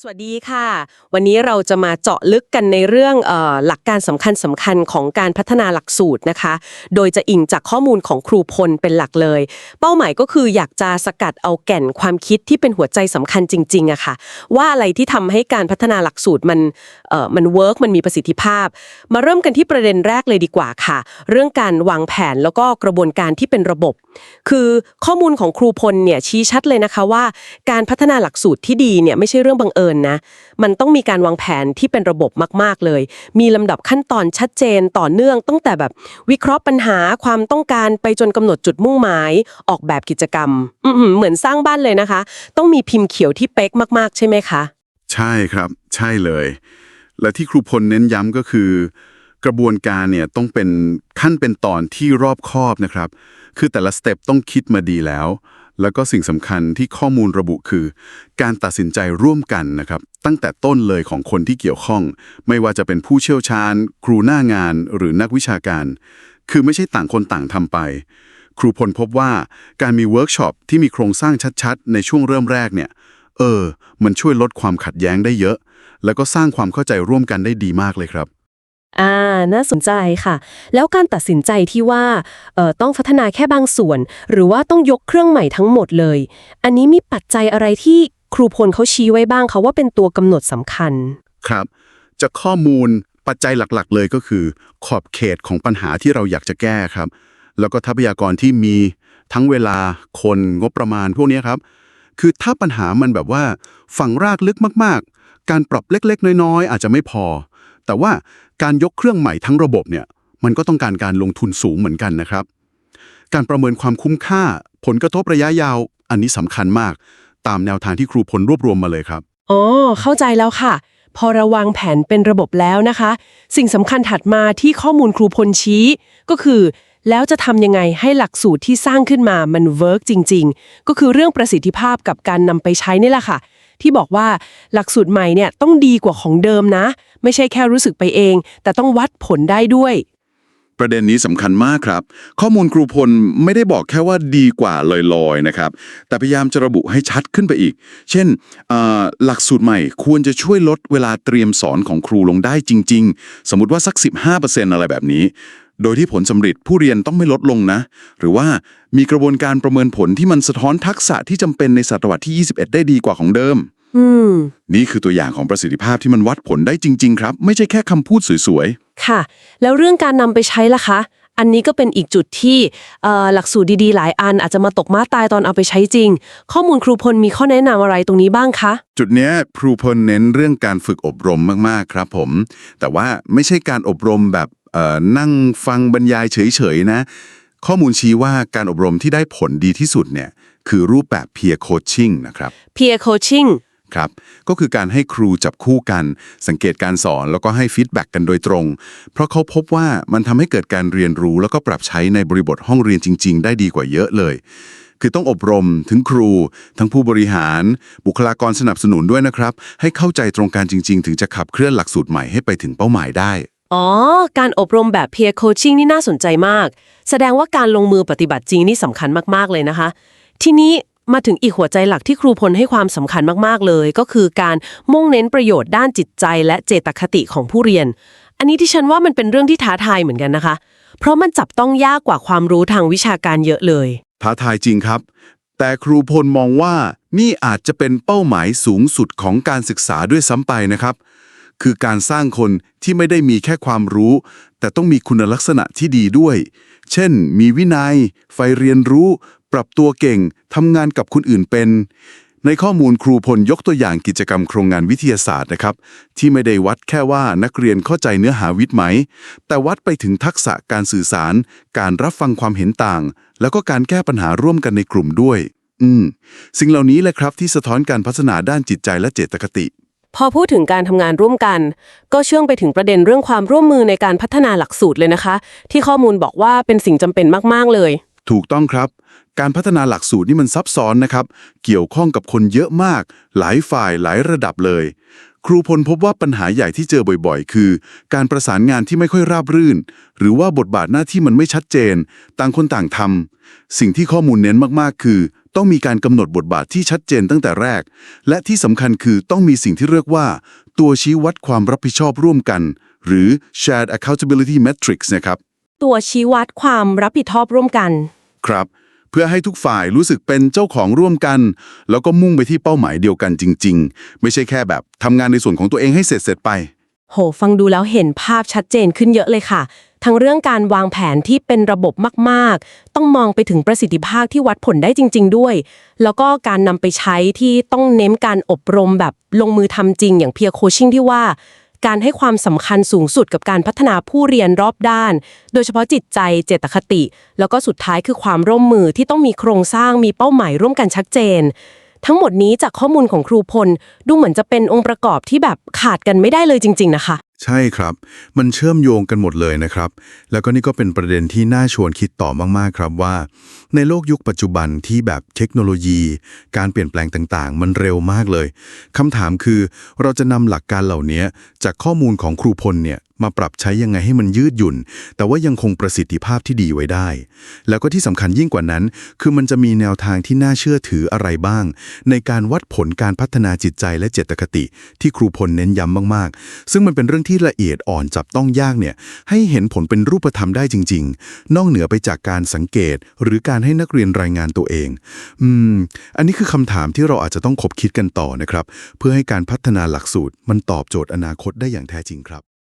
สวัสดีค่ะ วันนี้เราจะมาเจาะลึกกันในเรื่องเออหลักการสำคัญสำคัญของการพัฒนาหลักสูตรนะคะ โดยจะอิงจากข้อมูลของครูพลเป็นหลักเลย เป้าหมายก็คืออยากจะสกัดเอาแก่นความคิดที่เป็นหัวใจสำคัญจริงๆอะค่ะ ว่าอะไรที่ทำให้การพัฒนาหลักสูตรมันเออมันเวิร์กมันมีประสิทธิภาพ มาเริ่มกันที่ประเด็นแรกเลยดีกว่าค่ะ เรื่องการวางแผนแล้วก็กระบวนการที่เป็นระบบ คือข้อมูลของครูพลเนี่ยชี้ชัดเลยนะคะว่า การพัฒนาหลักสูตรที่ดีเนี่ยไม่ใช่เรื่องบังเอิญนะ มันต้องมีการวางแผนที่เป็นระบบมากๆเลย มีลำดับขั้นตอนชัดเจนต่อเนื่องตั้งแต่แบบวิเคราะห์ปัญหาความต้องการไปจนกำหนดจุดมุ่งหมาย ออกแบบกิจกรรมอืเหมือนสร้างบ้านเลยนะคะ ต้องมีพิมพ์เขียวที่เป๊กมาก ๆ ใช่ไหมคะ ใช่ครับ ใช่เลย และที่ครูพลเน้นย้ำก็คือ กระบวนการเนี่ยต้องเป็นขั้นเป็นตอนที่รอบคอบนะครับ คือแต่ละสเต็ปต้องคิดมาดีแล้ว แล้วก็สิ่งสำคัญที่ข้อมูลระบุคือ การตัดสินใจร่วมกันนะครับ ตั้งแต่ต้นเลยของคนที่เกี่ยวข้อง ไม่ว่าจะเป็นผู้เชี่ยวชาญ ครูหน้างานหรือนักวิชาการ คือไม่ใช่ต่างคนต่างทำไป ครูพลพบว่าการมีเวิร์กช็อปที่มีโครงสร้างชัดๆ ในช่วงเริ่มแรกเนี่ย เออ มันช่วยลดความขัดแย้งได้เยอะ แล้วก็สร้างความเข้าใจร่วมกันได้ดีมากเลยครับ อ่า น่าสนใจค่ะ แล้วการตัดสินใจที่ว่าเอ่อต้องพัฒนาแค่บางส่วน หรือว่าต้องยกเครื่องใหม่ทั้งหมดเลย อันนี้มีปัจจัยอะไรที่ครูพลเขาชี้ไว้บ้างคะว่าเป็นตัวกำหนดสำคัญ ครับ จากข้อมูลปัจจัยหลักๆ เลยก็คือ ขอบเขตของปัญหาที่เราอยากจะแก้ครับ แล้วก็ทรัพยากรที่มีทั้งเวลาคนงบประมาณพวกนี้ครับ คือถ้าปัญหามันแบบว่าฝังรากลึกมากๆ การปรับเล็กๆ น้อยๆ อาจจะไม่พอ แต่ว่าการยกเครื่องใหม่ทั้งระบบเนี่ยมันก็ต้องการการลงทุนสูงเหมือนกันนะครับ การประเมินความคุ้มค่า ผลกระทบระยะยาว อันนี้สำคัญมาก ตามแนวทางที่ครูพลรวบรวมมาเลยครับอ๋อเข้าใจแล้วค่ะ พอระวางแผนเป็นระบบแล้วนะคะ สิ่งสำคัญถัดมาที่ข้อมูลครูพลชี้ ก็คือ แล้วจะทำยังไงให้หลักสูตรที่สร้างขึ้นมามันเวิร์กจริง ๆ ก็คือเรื่องประสิทธิภาพกับการนำไปใช้นี่แหละค่ะ ที่บอกว่าหลักสูตรใหม่เนี่ยต้องดีกว่าของเดิมนะ ไม่ใช่แค่รู้สึกไปเอง แต่ต้องวัดผลได้ด้วย ประเด็นนี้สำคัญมากครับ ข้อมูลครูพลไม่ได้บอกแค่ว่าดีกว่าลอยๆนะครับ แต่พยายามจะระบุให้ชัดขึ้นไปอีก เช่นเอ่อหลักสูตรใหม่ควรจะช่วยลดเวลาเตรียมสอนของครูลงได้จริง ๆ สมมติว่าสัก 15%อะไรแบบนี้ โดยที่ผลสำเร็จผู้เรียนต้องไม่ลดลงนะ หรือว่ามีกระบวนการประเมินผลที่มันสะท้อนทักษะที่จำเป็นในศตวรรษที่ 21 ได้ดีกว่าของเดิม อืม นี่คือตัวอย่างของประสิทธิภาพที่มันวัดผลได้จริง ๆ ครับ ไม่ใช่แค่คำพูดสวยๆค่ะ แล้วเรื่องการนำไปใช้ล่ะคะ อันนี้ก็เป็นอีกจุดที่เอ่อหลักสูตรดีๆ หลายอันอาจจะมาตกม้าตายตอนเอาไปใช้จริง ข้อมูลครูพลมีข้อแนะนำอะไรตรงนี้บ้างคะจุดเนี้ยครูพลเน้นเรื่องการฝึกอบรมมาก ๆ ครับผม แต่ว่าไม่ใช่การอบรมแบบเอ่อนั่งฟังบรรยายเฉย ๆ นะ ข้อมูลชี้ว่าการอบรมที่ได้ผลดีที่สุดเนี่ยคือรูปแบบ peer coaching นะครับ peer coaching ครับ ก็คือการให้ครูจับคู่กัน สังเกตการสอนแล้วก็ให้ฟีดแบ็กกันโดยตรง เพราะเขาพบว่ามันทำให้เกิดการเรียนรู้ แล้วก็ปรับใช้ในบริบทห้องเรียนจริง ๆ ได้ดีกว่าเยอะเลย คือต้องอบรมถึงครู ทั้งผู้บริหาร บุคลากรสนับสนุนด้วยนะครับ ให้เข้าใจตรงกันจริง ๆ ถึงจะขับเคลื่อนหลักสูตรใหม่ให้ไปถึงเป้าหมายได้อ๋อ การอบรมแบบ peer coaching นี่น่าสนใจมาก แสดงว่าการลงมือปฏิบัติจริงนี่สำคัญมาก ๆ เลยนะคะ ทีนี้ มาถึงอีกหัวใจหลักที่ครูพลให้ความสำคัญมากๆเลย ก็คือการมุ่งเน้นประโยชน์ด้านจิตใจและเจตคติของผู้เรียน อันนี้ที่ฉันว่ามันเป็นเรื่องที่ท้าทายเหมือนกันนะคะ เพราะมันจับต้องยากกว่าความรู้ทางวิชาการเยอะเลย ท้าทายจริงครับ แต่ครูพลมองว่านี่อาจจะเป็นเป้าหมายสูงสุดของการศึกษาด้วยซ้ำไปนะครับ คือการสร้างคนที่ไม่ได้มีแค่ความรู้ แต่ต้องมีคุณลักษณะที่ดีด้วย เช่น มีวินัย ไฟเรียนรู้ ปรับตัวเก่งทำงานกับคนอื่นเป็น ในข้อมูลครูพลยกตัวอย่างกิจกรรมโครงงานวิทยาศาสตร์นะครับ ที่ไม่ได้วัดแค่ว่านักเรียนเข้าใจเนื้อหาวิทย์ไหม แต่วัดไปถึงทักษะการสื่อสาร การรับฟังความเห็นต่าง แล้วก็การแก้ปัญหาร่วมกันในกลุ่มด้วย อืม สิ่งเหล่านี้แหละครับที่สะท้อนการพัฒนาด้านจิตใจและเจตคติพอพูดถึงการทำงานร่วมกัน ก็เชื่องไปถึงประเด็นเรื่องความร่วมมือในการพัฒนาหลักสูตรเลยนะคะ ที่ข้อมูลบอกว่าเป็นสิ่งจำเป็นมาก ๆ เลย ถูกต้องครับ การพัฒนาหลักสูตรนี่มันซับซ้อนนะครับ เกี่ยวข้องกับคนเยอะมาก หลายฝ่ายหลายระดับเลย ครูพลพบว่าปัญหาใหญ่ที่เจอบ่อยๆ คือ การประสานงานที่ไม่ค่อยราบรื่น หรือว่าบทบาทหน้าที่มันไม่ชัดเจน ต่างคนต่างทำสิ่งที่ข้อมูลเน้นมากๆ คือ ต้องมีการกำหนดบทบาทที่ชัดเจนตั้งแต่แรก และที่สำคัญคือต้องมีสิ่งที่เรียกว่า ตัวชี้วัดความรับผิดชอบร่วมกัน หรือ shared accountability metrics นะครับ ตัวชี้วัดความรับผิดชอบร่วมกัน ครับ เพื่อให้ทุกฝ่ายรู้สึกเป็นเจ้าของร่วมกัน แล้วก็มุ่งไปที่เป้าหมายเดียวกันจริง ๆ ไม่ใช่แค่แบบทำงานในส่วนของตัวเองให้เสร็จเสร็จๆไป โห ฟังดูแล้วเห็นภาพชัดเจนขึ้นเยอะเลยค่ะ ทั้งเรื่องการวางแผนที่เป็นระบบมากๆ ต้องมองไปถึงประสิทธิภาพที่วัดผลได้จริง ๆ ด้วย แล้วก็การนำไปใช้ที่ต้องเน้นการอบรมแบบลงมือทำจริงอย่างเพียร์โคชชิ่งที่ว่า การให้ความสำคัญสูงสุดกับการพัฒนาผู้เรียนรอบด้าน โดยเฉพาะจิตใจเจตคติ แล้วก็สุดท้ายคือความร่วมมือที่ต้องมีโครงสร้างมีเป้าหมายร่วมกันชัดเจน ทั้งหมดนี้จากข้อมูลของครูพล ดูเหมือนจะเป็นองค์ประกอบที่แบบขาดกันไม่ได้เลยจริง ๆ นะคะ ใช่ครับ มันเชื่อมโยงกันหมดเลยนะครับ แล้วก็นี่ก็เป็นประเด็นที่น่าชวนคิดต่อมากๆครับว่า ในโลกยุคปัจจุบันที่แบบเทคโนโลยี การเปลี่ยนแปลงต่างๆ มันเร็วมากเลยคำถามคือ เราจะนำหลักการเหล่านี้จากข้อมูลของครูพลเนี่ยมาปรับใช้ยังไงให้มันยืดหยุ่น แต่ว่ายังคงประสิทธิภาพที่ดีไว้ได้ แล้วก็ที่สำคัญยิ่งกว่านั้น คือมันจะมีแนวทางที่น่าเชื่อถืออะไรบ้าง ในการวัดผลการพัฒนาจิตใจและเจตคติ ที่ครูพลเน้นย้ำมากๆ ซึ่งมันเป็นเรื่องที่ละเอียดอ่อนจับต้องยากเนี่ยให้เห็นผลเป็นรูปธรรมได้จริง ๆ นอกเหนือไปจากการสังเกต หรือการให้นักเรียนรายงานตัวเอง อืม อันนี้คือคำถามที่เราอาจจะต้องคบคิดกันต่อนะครับ เพื่อให้การพัฒนาหลักสูตรมันตอบโจทย์อนาคตได้อย่างแท้จริงครับ